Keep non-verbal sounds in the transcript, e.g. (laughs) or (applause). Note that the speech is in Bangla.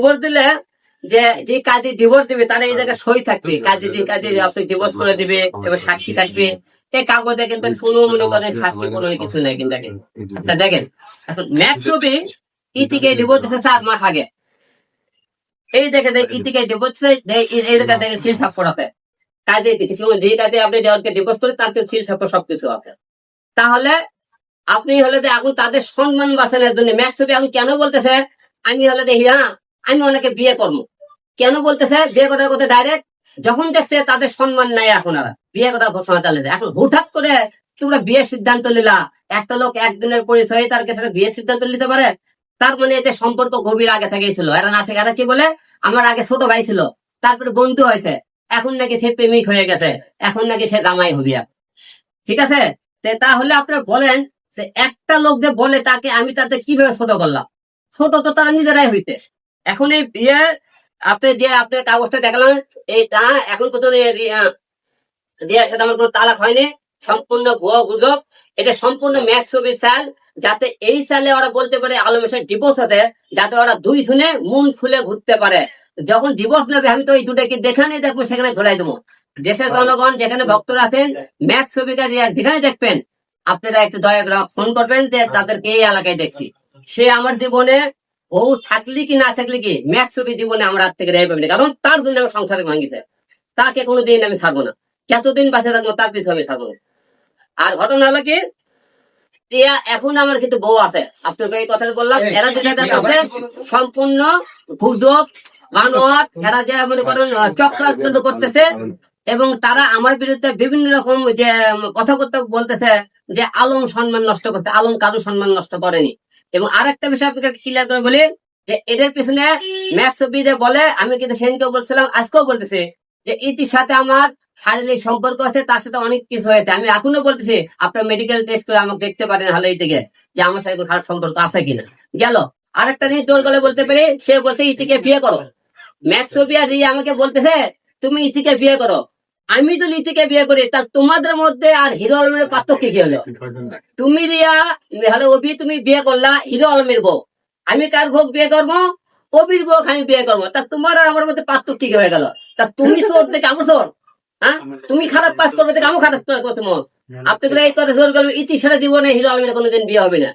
ডিভোর্স দিলে যে যে কাজে ডিভোর্স দিবে তারা এই জায়গায় সই থাকবে কাজে যে কাজে আপনি ডিভোর্স করে দিবে এবং সাক্ষী থাকবে। এই কাগজে কিন্তু শুনো মনে করেন সাক্ষী কোনো কিছু নেই কিন্তু দেখেন। আচ্ছা দেখেন এখন ম্যাক্স ছবি ইতিকে ডিভোর্স দিচ্ছে চার মাস আগে। এই দেখে ইতিকে ডিভোর্স এই জায়গায় দেখেন সিল সাপোর্ট আছে কাজে কিছু যে কাজে আপনি দেওয়ারকে ডিভোর্স করে তার সিল সাপোর্ট সবকিছু আছে তাহলে আপনি হলে যে এখন তাদের সম্মান বাঁচানোর জন্য ম্যাক্স ছবি এখন কেন বলতেছে? আমি হলে দেখি হ্যাঁ আমি ওনাকে বিয়ে করব। কেন বলতেছে? বিয়ে করার কথা ডাইরেক্ট যখন দেখছে তাদের সম্মান নাই এখন আর। বিয়ে করার ঘোষণা দেয়। এখন হঠাৎ করে তোমরা বিয়ের সিদ্ধান্ত নিলা। একটা লোক একদিনের পরিচয়ে তার ক্ষেত্রে বিয়ের সিদ্ধান্ত নিতে পারে। তার মানে এতে সম্পর্ক গভীর আগে থেকেই ছিল। এরা না থেকে কি বলে? আমার আগে ছোট ভাই ছিল। তারপরে বন্ধু হয়েছে। এখন নাকি সে প্রেমিক হয়ে গেছে। এখন নাকি সে জামাই হবি ঠিক আছে? তাহলে আপনারা বলেন যে একটা লোক যে বলে তাকে আমি তাতে কীভাবে ছোট করলাম? ছোট তো তারা নিজেরাই হইতে। এখন এই বিয়ে আপনি যে আপনি কাগজটা দেখালেন এইটা এখন পর্যন্ত বিয়ের সাথে আমার কোনো তালাক হয়নি। সম্পূর্ণ ভুয়া গুজব। এটা সম্পূর্ণ ম্যাক্স ছবির চাল যাতে এই সালে ওরা বলতে পারে আলমের সাথে ডিভোর্স হতে যাতে ওরা দুই শুনে মন খুলে ঘুরতে পারে। যখন ডিভোর্স নেবে আমি তো এই দুটাকে দেখানে দেখব সেখানে ঝোলাই দেবো। দেশের জনগণ যেখানে ভক্তরা আছেন ম্যাক্স ছবিটা যেখানে দেখবেন আপনারা একটু দয়া করে ফোন করবেন যে তাদেরকে এই এলাকায় দেখছি। সে আমার জীবনে ও থাকলি কি না থাকলে কি? ম্যাক্স ছবি জীবনে আমার হাত থেকে রেহাই পাবে না। কারণ তার জন্য আমার সংসারে ভাঙিছে। তাকে কোনোদিন আমি ছাড়বো না। যতদিন বাঁচে থাকব তার পিছু আমি ছাড়বো না। আর ঘটনা হলো কি? এখন আমার কিন্তু বউ আছে। আপনাকে এই কথাটা বললাম। এরা যেটা সম্পূর্ণ গুজব মানব এরা যে মনে করেন আহ, চক্রান্ত করতেছে এবং তারা আমার বিরুদ্ধে বিভিন্ন রকম যে কথা করতে বলতেছে। যে আলম সম্মান নষ্ট করতে আলম কারও সম্মান নষ্ট করেনি। এবং আরেকটা বিষয় আপনাকে ক্লিয়ার করে বলি, যে এদের পিছনে ম্যাথ যে বলে, আমি কিন্তু সেদিনকেও বলছিলাম, আজকেও বলতেছি, যে ইতির সাথে আমার শারীরিক সম্পর্ক আছে, তার সাথে অনেক কিছু হয়েছে। আমি এখনও বলতেছি, আপনার মেডিকেল টেস্ট করে আমাকে দেখতে পারেন হালে থেকে যে আমার সাথে খারাপ সম্পর্ক আছে কিনা। গেল, আরেকটা জিনিস জোর গলে বলতে পারি, সে বলছে, ইতিকে বিয়ে করো। ম্যাক্স ছবি আর আমাকে বলতেছে, তুমি ইতিকে বিয়ে করো। আমি যদি ইতিকে বিয়ে করি তা তোমাদের মধ্যে আর হিরো আলমের পার্থক্য কি হলো? তুমি রিয়া হলে অভি তুমি বিয়ে করলা হিরো আলমের বউ। আমি কার ভোগ বিয়ে করব? অবির বউ আমি বিয়ে করব। তা তোমার আর আমার মধ্যে পার্থক্য কি হয়ে গেল? তা তুমি (laughs) চোর থেকে আমার চোর হ্যাঁ? তুমি খারাপ কাজ করবে থেকে আমি খারাপ করছ আপনি তো এই কথা জোর করবে ইতি সারা জীবনে হিরো আলমের কোনোদিন বিয়ে হবে না।